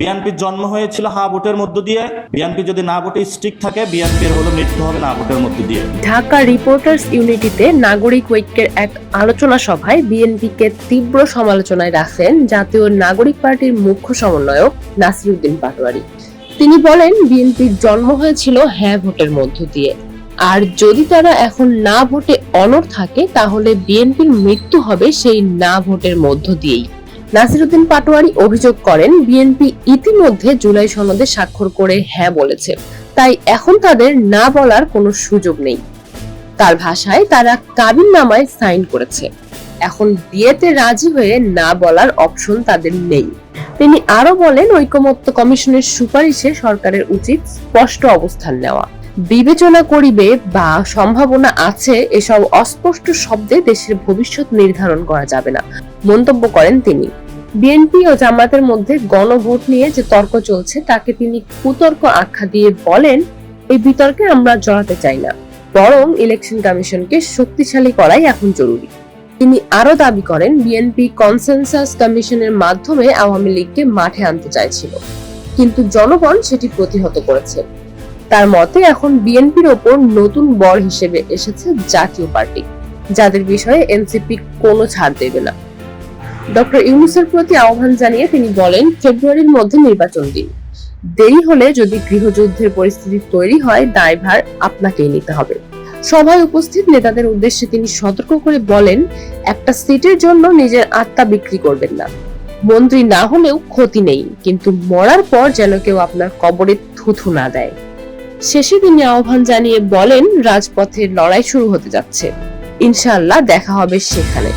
বিএনপির জন্ম হয়েছিল হা ভোটের মধ্য দিয়ে। বিএনপি যদি না ভোটে স্টিক থাকে, বিএনপির হলো মৃত্যু হবে না ভোটের মধ্য দিয়ে। ঢাকা রিপোর্টার্স ইউনিটিতে নাগরিক ঐক্যের এক আলোচনা সভায় বিএনপিকে তীব্র সমালোচনায় রাখেন জাতীয় নাগরিক পার্টির মুখ্য সমন্বয়ক নাসিরুদ্দিন পাটোয়ারি। তিনি বলেন, বিএনপির জন্ম হয়েছিল হ্যাঁ ভোটের মধ্য দিয়ে। আর যদি তারা এখন না ভোটে অনড় থাকে, তাহলে বিএনপির মৃত্যু হবে সেই না ভোটের মধ্য দিয়েই। নাসিরুদ্দিন পাটোয়ারি অভিযোগ করেন, বিএনপি ইতিমধ্যে জুলাই সনদে স্বাক্ষর করে হ্যাঁ বলেছে। তাই এখন তাদের না বলার কোনো সুযোগ নেই। তার ভাষায় তারা কাবিন নামায় সাইন করেছে। এখন বিয়েতে রাজি হয়ে না বলার অপশন তাদের নেই। তিনি আরও বলেন, ঐকমত্য কমিশনের সুপারিশে সরকারের উচিত স্পষ্ট অবস্থান নেওয়া। বিবেচনা করিবে বা সম্ভাবনা আছে, এসব অস্পষ্ট শব্দে দেশের ভবিষ্যৎ নির্ধারণ করা যাবে না। মন্তব্য করেন তিনি। বিএনপি ও জামাতের মধ্যে গণভোট নিয়ে যে তর্ক চলছে, তাকে তিনি কুতর্ক আখ্যা দিয়ে বলেন, এই বিতর্কে আমরা জড়াতে চাই না। বরং ইলেকশন কমিশনকে শক্তিশালী করাই এখন জরুরি। তিনি আরও দাবি করেন, বিএনপি কনসেনসাস কমিশনের মাধ্যমে আওয়ামী লীগকে মাঠে আনতে চাইছিল। কিন্তু জনগণ সেটি প্রতিহত করেছে। তার মতে এখন বিএনপির ওপর নতুন বর হিসেবে এসেছে জাতীয় পার্টি, যাদের বিষয়ে এনসিপি কোনো ছাড় দেবে না। ডক্টর ইউনুসের প্রতি আহ্বান জানিয়ে তিনি বলেন, ফেব্রুয়ারির মধ্যে নির্বাচন দিন। দেরি হলে যদি গৃহযুদ্ধের পরিস্থিতি তৈরি হয়, দায়ভার আপনাকেই নিতে হবে। সভায় উপস্থিত নেতাদের উদ্দেশ্যে তিনি সতর্ক করে বলেন, একটা সিটের জন্য নিজের আত্মা বিক্রি করবেন না। মন্ত্রী না হলেও ক্ষতি নেই, কিন্তু মরার পর যেন কেউ আপনার কবরে থুথু না দেয়। শেষে তিনি আহ্বান জানিয়ে বলেন রাজপথের লড়াই শুরু হতে যাচ্ছে। ইনশাআল্লাহ দেখা হবে সেখানে।